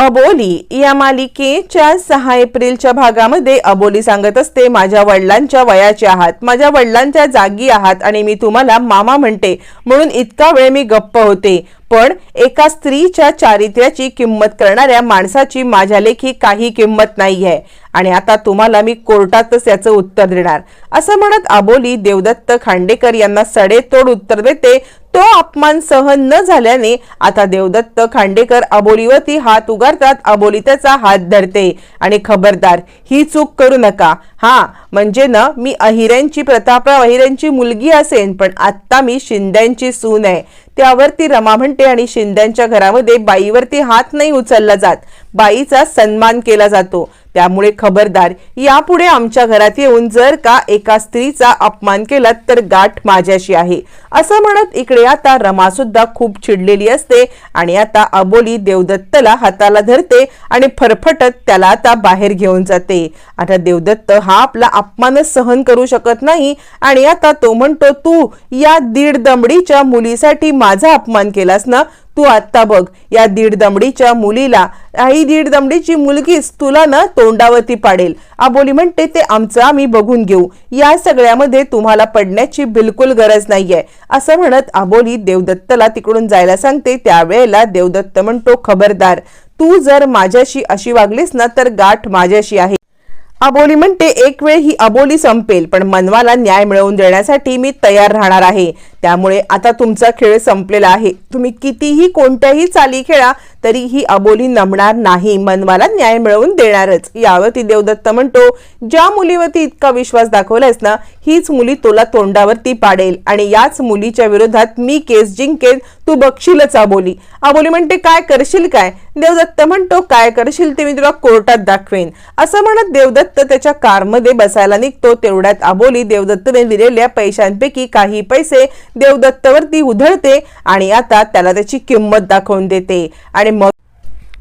अबोली या मालिकेच्या सहा एप्रिलच्या भागामध्ये अबोली सांगत असते माझ्या वडिलांच्या वयाचे आहात माझ्या वडिलांच्या जागी आहात आणि मी तुम्हाला मामा म्हणते. म्हणून इतका वेळ मी गप्प होते. पण एका स्त्रीच्या चारित्र्याची किंमत करणाऱ्या माणसाची माझ्या लेखी काही किंमत नाही आहे आणि आता तुम्हाला मी कोर्टातच याचं उत्तर देणार. असं म्हणत अबोली देवदत्त खांडेकर यांना सडेतोड उत्तर देते. तो अपमान सहन न झाल्याने आता देवदत्त खांडेकर अबोलीवरती हात उगारतात. अबोली त्याचा हात धरते. आणि खबरदार ही चूक करू नका. हा म्हणजे ना मी अहिऱ्यांची प्रतापराव अहिऱ्यांची मुलगी असेन पण आत्ता मी शिंद्यांची सून आहे. त्यावरती रमा म्हणते आणि शिंद्यांच्या घरामध्ये बाईवरती हात नाही उचलला जात. बाईचा सन्मान केला जातो. त्यामुळे खबरदार यापुढे आमच्या घरात येऊन जर का एका स्त्रीचा अपमान केला तर गाठ माझ्याशी आहे. असं म्हणत इकडे आता रमा सुद्धा खूप चिडलेली असते आणि आता अबोली देवदत्तला हाताला धरते आणि फरफटत त्याला आता बाहेर घेऊन जाते. आता देवदत्त हा आपला अपमानच सहन करू शकत नाही आणि आता तो म्हणतो तू या दीड दमडीच्या मुलीसाठी माझा अपमान केलास ना तू आत्ता बघ या दीड दमडीच्या मुलीला ही दीड दमडीची मुलगीच तुला ना तोंडावरती पाडेल. आबोली म्हणते ते आमचं आम्ही बघून घेऊ. या सगळ्यामध्ये तुम्हाला पडण्याची बिलकुल गरज नाहीये. असं म्हणत आबोली देवदत्तला तिकडून जायला सांगते. त्यावेळेला देवदत्त म्हणतो खबरदार तू जर माझ्याशी अशी वागलीस ना तर गाठ माझ्याशी आहे. अबोली म्हणते एक वेळ ही अबोली संपेल पण मनवाला न्याय मिळवून देण्यासाठी मी तयार राहणार आहे. त्यामुळे आता तुमचा खेळ संपलेला आहे. तुम्ही कितीही कोणत्याही चाली खेळा तरी ही अबोली नमणार नाही. मनवाला न्याय मिळवून देणारच. यावरती देवदत्त म्हणतो ज्या मुलीवरती इतका विश्वास दाखवलायस ना हीच मुली तुला तोंडावरती पाडेल. आणि याच मुलीच्या विरोधात मी केस जिंकेन तू बघशीलच अबोली. अबोली म्हणते काय करशील काय? देवदत्त म्हणतो काय करशील ते मी तुला कोर्टात दाखवेन. असं म्हणत देवदत्त त्याच्या कारमध्ये बसायला निघतो. तेवढ्यात अबोली देवदत्तने दिलेल्या पैशांपैकी काही पैसे देवदत्तवरती उधळते आणि आता त्याला त्याची किंमत दाखवून देते. आणि मग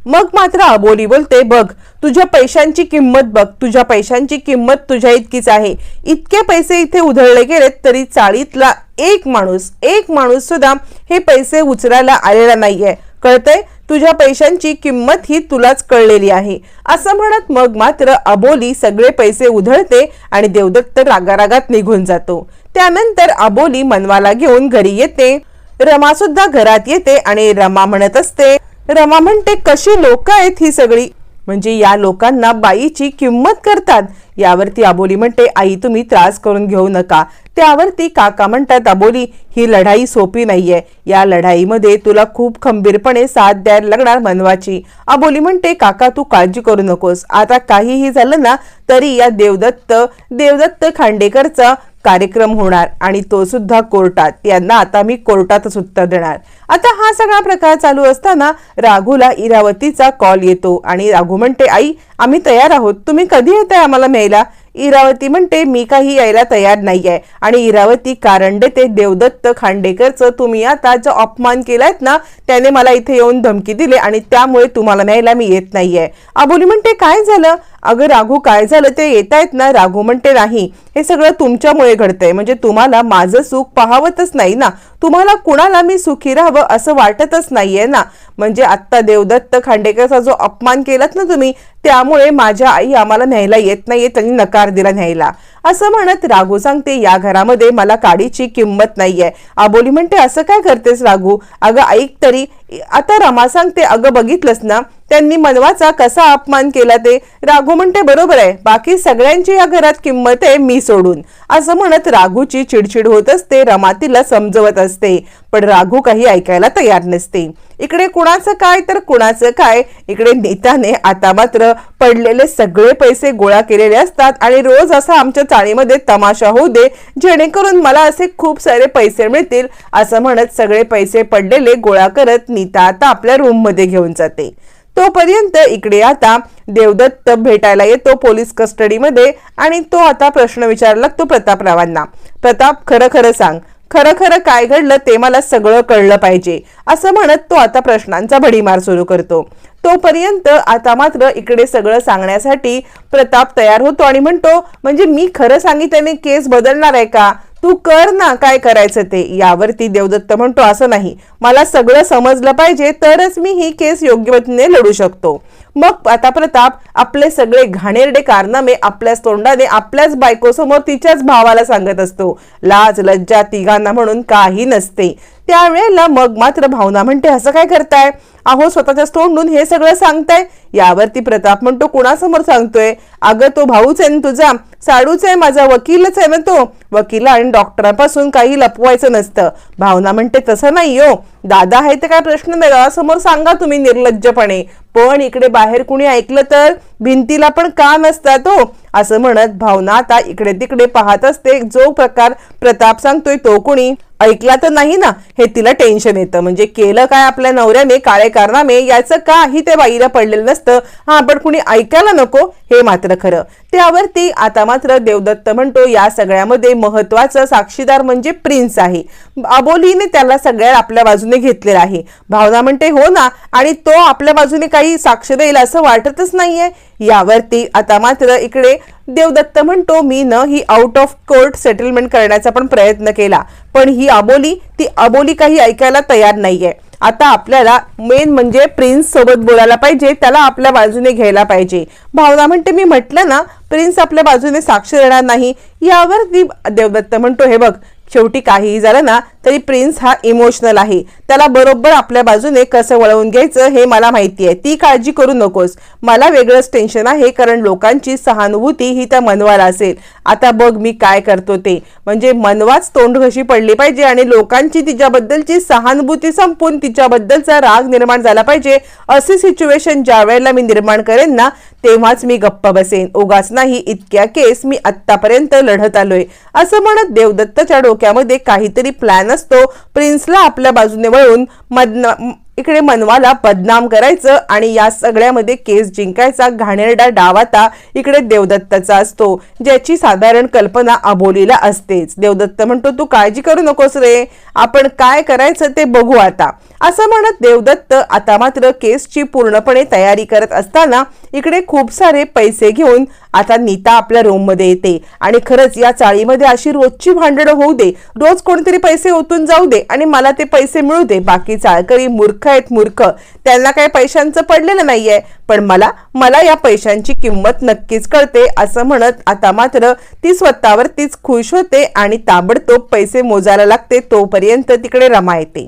मग मात्र अबोली बोलते बघ तुझ्या पैशांची किंमत बघ. तुझ्या पैशांची किंमत तुझ्या इतकीच आहे. इतके पैसे इथे उधळले गेलेत तरी चाळीतला एक माणूस एक माणूस सुद्धा हे पैसे उचलायला आलेला नाहीये. कळतंय? तुझ्या पैशांची किंमत ही तुलाच कळलेली आहे. असं म्हणत मग मात्र अबोली सगळे पैसे उधळते आणि देवदत्त रागारागात निघून जातो. त्यानंतर अबोली मनवाला घेऊन घरी येते. रमा सुद्धा घरात येते आणि रमा म्हणत असते रमा म्हणते कशी लोक आहेत ही सगळी? म्हणजे या लोकांना बाईची किंमत करतात. यावरती अबोली म्हणते आई तुम्ही त्रास करून घेऊ नका. त्यावरती काका म्हणतात अबोली ही लढाई सोपी नाहीये. या लढाईमध्ये तुला खूप खंबीरपणे साथ द्यायला लागणार मनवाची अबोली म्हणते काका तू काळजी करू नकोस. आता काहीही झालं ना तरी या देवदत्त देवदत्त खांडेकरचा कार्यक्रम होणार आणि तो सुद्धा कोर्टात. यांना आता मी कोर्टातच उत्तर देणार. आता हा सगळा प्रकार चालू असताना राघूला इरावतीचा कॉल येतो आणि राघू म्हणते आई आम्ही तयार आहोत. तुम्ही कधी येताय आम्हाला न्यायला इरावती म्हणते मी काही यायला तयार नाहीये. आणि इरावती कारंडे ते देवदत्त खांडेकरचं तुम्ही आता जो अपमान केलायत ना त्याने मला इथे येऊन धमकी दिली आणि त्यामुळे तुम्हाला न्यायला मी येत नाहीये. अबोली म्हणते काय झालं? अगं राघू काय झालं? ते येत आहेत ना? राघू म्हणते नाही. हे सगळं तुमच्यामुळे घडतंय. म्हणजे तुम्हाला माझं सुख पाहावतच नाही ना? तुम्हाला कुणाला मी सुखी राहावं असं वाटतच नाहीये ना? म्हणजे आत्ता देवदत्त खांडेकरचा जो अपमान केलात ना तुम्ही त्यामुळे माझ्या आई आम्हाला न्यायला येत नाहीये त्यांनी नकार दिला न्यायला. असं म्हणत राघू सांगते या घरामध्ये मला काडीची किंमत नाहीये. आबोली म्हणते असं काय करतेस राघू? अगं ऐक तरी आता रमा सांगते अगं बघितलंस ना त्यांनी मनवाचा कसा अपमान केला ते? राघू म्हणते बरोबर आहे. बाकी सगळ्यांची या घरात किंमत आहे मी सोडून. असं म्हणत राघूची चिडचिड होत असते रमा तिला समजवत असते. पण राघू काही ऐकायला तयार नसते. इकडे कुणाचं काय तर कुणाचं काय. इकडे नेताने आता मात्र पडलेले सगळे पैसे गोळा केलेले असतात आणि रोज असा आमच्या चाळीमध्ये तमाशा होऊ दे जेणेकरून मला असे खूप सारे पैसे मिळतील असं म्हणत सगळे पैसे पडलेले गोळा करत नीता आता आपल्या रूममध्ये घेऊन जाते. तोपर्यंत इकडे आता देवदत्त भेटायला येतो पोलीस कस्टडीमध्ये आणि तो आता प्रश्न विचारायला लागतो प्रतापरावांना. प्रताप खरं खरं सांग. खरं खरं काय घडलं ते मला सगळं कळलं पाहिजे असं म्हणत तो आता प्रश्नांचा भडीमार सुरू करतो. तोपर्यंत आता मात्र इकडे सगळं सांगण्यासाठी प्रताप तयार होतो आणि म्हणतो म्हणजे मी खरं सांगितल्याने केस बदलणार आहे का? तू कर ना काय करायचं ते. यावरती देवदत्त म्हणतो असं नाही. मला सगळं समजलं पाहिजे तरच मी ही केस योग्य पद्धतीने लढू शकतो. मग आता प्रताप आपले सगळे घाणेरडे कारनामे आपल्याच तोंडाने आपल्याच बायकोसमोर तिच्याच भावाला सांगत असतो. लाज लज्जा तिघांना म्हणून काही नसते. त्यावेळेला मग मात्र भावना म्हणते असं काय करताय? अहो स्वतःच्याच तोंडून हे सगळं सांगताय? यावरती प्रताप म्हणतो कुणासमोर सांगतोय? अगं तो भाऊच आहे ना तुझा. साडूच आहे माझा वकीलच आहे ना तो. वकील आणि डॉक्टरांपासून काही लपवायचं नसतं. भावना म्हणते तसं नाही हो. दादा आहे ते काय प्रश्न वेगळा समोर सांगा तुम्ही निर्लज्जपणे. पण इकडे बाहेर कुणी ऐकलं तर भिंतीला पण काम असतात हो असं म्हणत भावना आता इकडे तिकडे पाहत असते. जो प्रकार प्रताप सांगतोय तो कुणी? ऐकला तर नाही ना? हे तिला टेन्शन येतं. म्हणजे केलं काय आपल्या नवऱ्याने? काळे कारनामे? याचं काही ते बाईला पडलेलं नसतं. हा पण कुणी ऐकायला नको? हे मात्र खरं. त्यावरती आता मात्र देवदत्त म्हणतो या सगळ्यामध्ये महत्त्वाचा साक्षीदार म्हणजे प्रिन्स आहे. अबोलीने त्याला सगळ्या आपल्या बाजूने घेतलेला आहे. भावना म्हणते हो ना आणि तो आपल्या बाजूने काही साक्ष देईल असं वाटतच नाहीये. यावरती आता मात्र इकडे देवदत्त म्हणतो मी न ही आउट ऑफ कोर्ट सेटलमेंट करण्याचा पण प्रयत्न केला. पण ही अबोली ती अबोली काही ऐकायला तयार नाहीये. आता आपल्याला मेन म्हणजे प्रिन्स सोबत बोलायला पाहिजे त्याला आपल्या बाजूने घ्यायला पाहिजे. भावना म्हणते मी म्हटलं ना प्रिन्स आपल्या बाजूने साक्ष देणार नाही यावर ती देवदत्त म्हणतो हे बघ शेवटी काहीही झालं ना तरी प्रिन्स हा इमोशनल आहे. त्याला बरोबर आपल्या बाजूने कसं वळवून घ्यायचं हे मला माहिती आहे. ती काळजी करू नकोस. मला वेगळंच टेन्शन आहे कारण लोकांची सहानुभूती ही त्या मनवाला असेल. आता बघ मी काय करतो ते. म्हणजे मनवाच तोंड घशी पडली पाहिजे आणि लोकांची तिच्याबद्दलची सहानुभूती संपून तिच्याबद्दलचा राग निर्माण झाला पाहिजे. असे सिच्युएशन ज्या वेळेला मी निर्माण करेन ना तेव्हाच मी गप्प बसेन. उगाच नाही इतक्या केस मी आत्तापर्यंत लढत आलोय. असं म्हणत देवदत्तच्या डोक्यामध्ये काहीतरी प्लॅन असतो. प्रिन्सला आपल्या बाजूने वळून मदना इकडे मनवाला बदनाम करायचं आणि या सगळ्यामध्ये केस जिंकायचा घाणेरडा डाव आता इकडे देवदत्ताचा असतो ज्याची साधारण कल्पना अबोलीला असतेच. देवदत्त म्हणतो तू काळजी करू नकोस रे आपण काय करायचं ते बघू आता. असं म्हणत देवदत्त आता मात्र केसची पूर्णपणे तयारी करत असताना इकडे खूप सारे पैसे घेऊन आता नीता आपल्या रूममध्ये येते. आणि खरंच या चाळीमध्ये अशी रोजची भांडणं होऊ दे. रोज कोणतरी पैसे ओतून जाऊ दे आणि मला ते पैसे मिळू दे. बाकी चाळकरी मूर्ख आहेत मूर्ख. त्यांना काही पैशांचं पडलेलं नाहीये. पण मला मला या पैशांची किंमत नक्कीच कळते असं म्हणत आता मात्र ती स्वतःवर तीच खुश होते आणि ताबडतोब पैसे मोजायला लागते तोपर्यंत तिकडे रमा येते.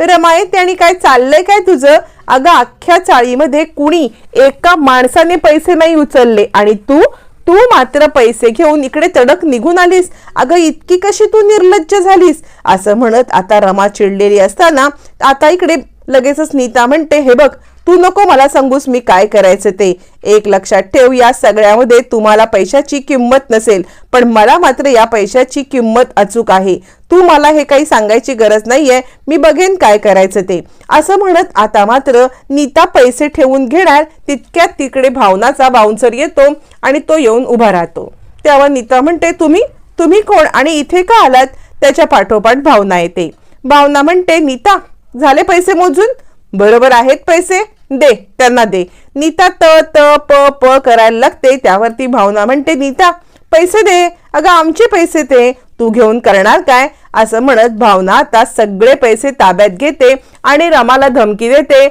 रमा येते आणि काय चाललंय काय तुझं? अगं अख्ख्या चाळीमध्ये कुणी एका माणसाने पैसे नाही उचलले आणि तू तू मात्र पैसे घेऊन इकडे तडक निघून आलीस. अगं इतकी कशी तू निर्लज्ज झालीस? असं म्हणत आता रमा चिडलेली असताना आता इकडे लगेचच नीता म्हणते हे बघ तू नको मला सांगूस मी काय करायचं ते. एक लक्षात ठेव या सगळ्यामध्ये तुम्हाला पैशाची किंमत नसेल पण मला मात्र या पैशाची किंमत अचूक आहे. तू मला हे काही सांगायची गरज नाहीये मी बघेन काय करायचं ते. असं म्हणत आता मात्र नीता पैसे ठेवून घेणार तितक्यात तिकडे भावनाचा बाउन्सर येतो आणि तो येऊन उभा राहतो. तेव्हा नीता म्हणते तुम्ही? तुम्ही कोण? आणि इथे का आलात? त्याच्या पाठोपाठ भावना येते. भावना म्हणते नीता झाले पैसे मोजून? बरोबर आहेत पैसे. दे त्यांना दे. नीता त त प प करायला लागते. त्यावरती भावना म्हणते नीता पैसे दे. अगं आमचे पैसे ते तू घेऊन करणार काय? असं म्हणत भावना आता सगळे पैसे ताब्यात घेते आणि रमाला धमकी देते.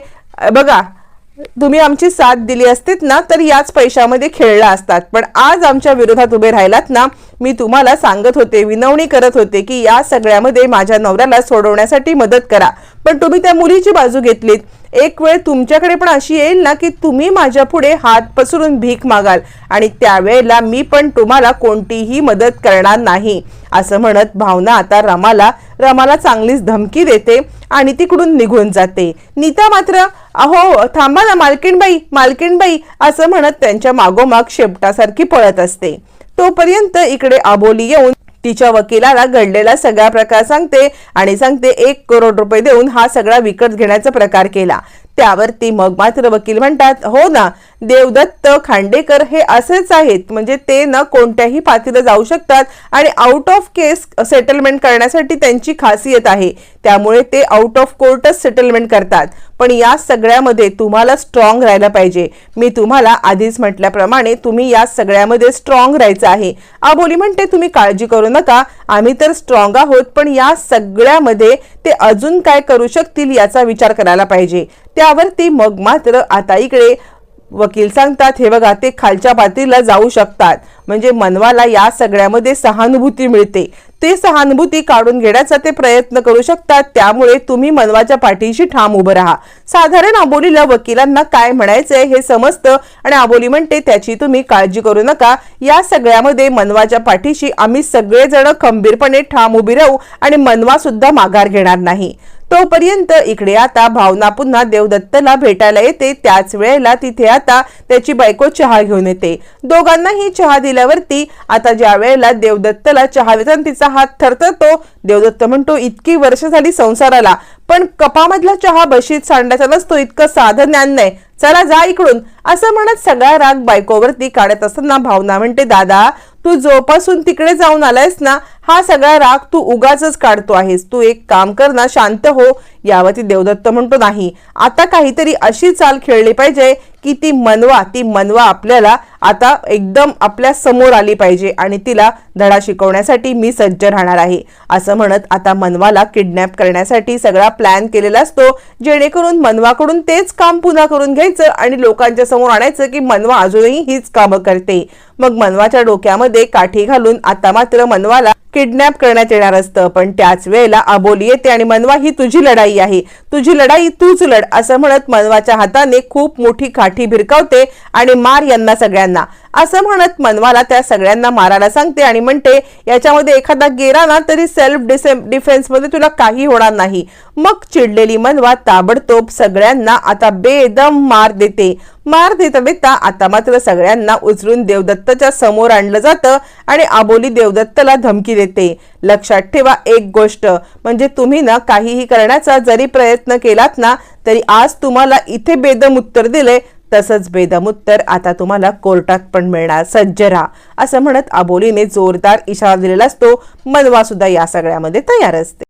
बघा तुम्ही आमची साथ दिली असतीत ना तर याच पैशामध्ये खेळला असतात. पण आज आमच्या विरोधात उभे राहिलात ना मी तुम्हाला सांगत होते विनवणी करत होते की या सगळ्यामध्ये माझ्या नवऱ्याला सोडवण्यासाठी मदत करा. पण तुम्ही त्या मुलीची बाजू घेतलीत. एक वेळ तुमच्याकडे पण अशी येईल ना की तुम्ही माझ्या पुढे हात पसरून भीक मागाल आणि त्यावेळेला मी पण तुम्हाला कोणतीही मदत करणार नाही. असं म्हणत भावना आता रमाला रमाला चांगलीच धमकी देते आणि तिकडून निघून जाते. नीता मात्र अहो थांबा ना मालकीणबाई मालकीणबाई असं म्हणत त्यांच्या मागोमाग शेपटासारखी पळत असते. तोपर्यंत इकडे आबोली येऊन तिच्या वकिलाला घडलेला सगळा प्रकार सांगते आणि सांगते एक करोड रुपये देऊन हा सगळा विकत घेण्याचा प्रकार केला. त्यावर ती मग मात्र वकील म्हणतात हो ना देवदत्त खांडेकर हे असेच आहेत. म्हणजे ते ना कोणत्याही पातळीला जाऊ शकतात आणि आउट ऑफ केस सेटलमेंट करण्यासाठी त्यांची खासियत आहे. त्यामुळे ते आउट ऑफ कोर्टच सेटलमेंट करतात. पण या सगळ्यामध्ये तुम्हाला स्ट्रॉंग राहायला पाहिजे. मी तुम्हाला आधीच म्हटल्याप्रमाणे तुम्ही या सगळ्यामध्ये स्ट्रॉंग राहायचं आहे. आबोली म्हणते तुम्ही काळजी करू नका. आम्ही तर स्ट्रॉंग आहोत पण या सगळ्यामध्ये ते अजून काय करू शकतील याचा विचार करायला पाहिजे. त्यावरती मग मात्र आता इकडे वकील सांगतात हे बघा ते खालच्या पातळीला जाऊ शकतात. म्हणजे मनवाला या सगळ्यामध्ये सहानुभूती मिळते. ते सहानुभूती काढून घेण्याचा ते प्रयत्न करू शकतात. त्यामुळे तुम्ही मनवाच्या पाठीशी ठाम उभं राहा. साधारण आबोलीला वकिलांना काय म्हणायचंय हे समजतं आणि आबोली म्हणते त्याची तुम्ही काळजी करू नका. या सगळ्यामध्ये मनवाच्या पाठीशी आम्ही सगळेजण खंबीरपणे ठाम उभी राहू आणि मनवा सुद्धा माघार घेणार नाही. तोपर्यंत इकडे आता भावना पुन्हा देवदत्तला भेटायला येते. त्याच वेळेला तिथे आता त्याची बायको चहा घेऊन येते. दोघांनाही चहा दिल्यावरती आता ज्या वेळेला देवदत्तला चहा देताना तिचा हात थरथरतो देवदत्त म्हणतो इतकी वर्ष झाली संसाराला पण कपामधला चहा बशीत सांडायचा नसतो इतकं साधं ज्ञान नाही. चला जा इकडून असं म्हणत सगळा राग बायकोवरती काढत असताना भावना म्हणते दादा तू जोपासून तिकडे जाऊन आलायस ना हा सगळा राग तू उगाच काढतो आहेस. तू एक काम कर ना शांत हो. यावरती देवदत्त म्हणतो नाही. आता काहीतरी अशी चाल खेळली पाहिजे की ती मनवा ती मनवा आपल्याला आता एकदम आपल्यासमोर आली पाहिजे आणि तिला धडा शिकवण्यासाठी मी सज्ज राहणार आहे. असं म्हणत आता मनवाला किडनॅप करण्यासाठी सगळा प्लॅन केलेला असतो. जेणेकरून मनवाकडून तेच काम पुन्हा करून घ्यायचं आणि लोकांच्या समोर आणायचं की मनवा अजूनही हीच कामं करते. मग मनवाच्या डोक्यामध्ये काठी घालून आता मात्र मनवाला किडनॅप करण्यात येणार असतं. पण त्याच वेळेला आबोली येते आणि मनवा ही तुझी लढाई आहे. तुझी लढाई तूच लढ असं म्हणत मनवाच्या हाताने खूप मोठी काठी भिरकावते आणि मार यांना सगळ्यांना. असं म्हणत मनवाला त्या सगळ्यांना मारायला सांगते आणि म्हणते याच्यामध्ये एखादा गेला ना तरी सेल्फ डिफेन्समध्ये तुला काही होणार नाही. मग चिडलेली मनवा ताबडतोब सगळ्यांना आता बेदम मार देते. मार देता देता आता मात्र सगळ्यांना उचलून देवदत्तच्या समोर आणलं जातं आणि आबोली देवदत्तला धमकी देते. लक्षात ठेवा एक गोष्ट म्हणजे तुम्ही ना काहीही करण्याचा जरी प्रयत्न केलात ना तरी आज तुम्हाला इथे बेदम उत्तर दिले तसंच बेदमुत्तर आता तुम्हाला कोर्टात पण मिळणार. सज्ज राहा. असं म्हणत आबोलीने जोरदार इशारा दिलेला असतो. मनवा सुद्धा या सगळ्यामध्ये तयार असते.